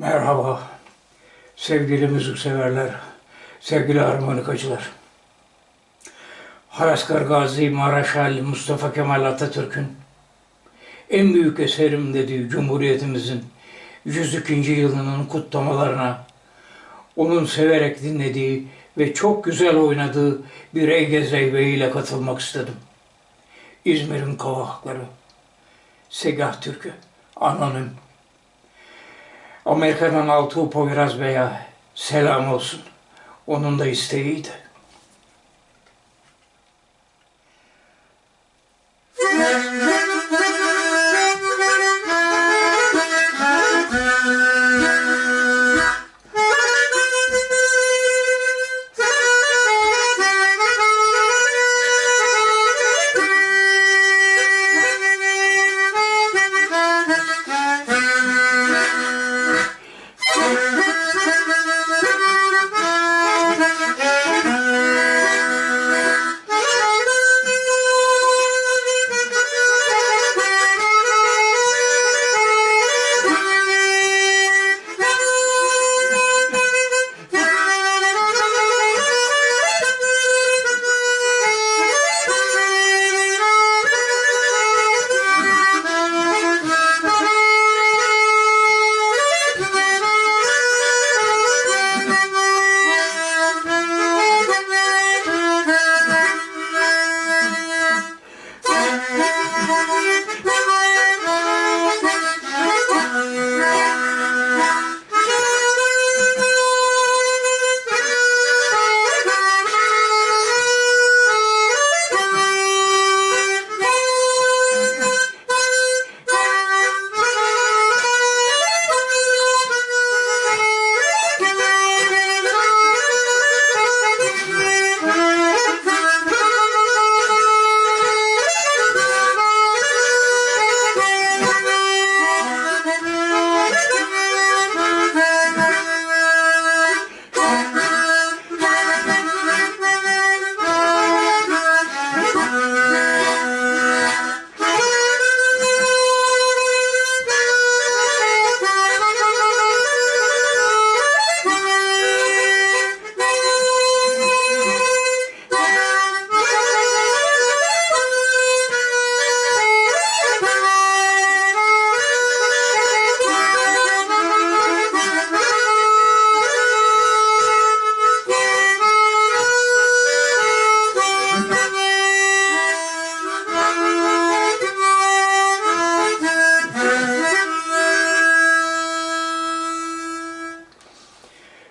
Merhaba sevgili müzikseverler, sevgili harmonikacılar. Haraskar Gazi Maraşal Mustafa Kemal Atatürk'ün en büyük eserim dediği Cumhuriyetimizin 102. yılının kutlamalarına onun severek dinlediği ve çok güzel oynadığı bir Ege Zeybe ile katılmak istedim. İzmir'in kavakları, Segah Türkü, Anonim. Amerika'dan Altuğ Poyraz Bey'e selam olsun. Onun da isteğiydi.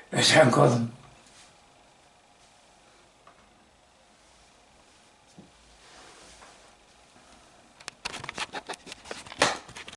没想过。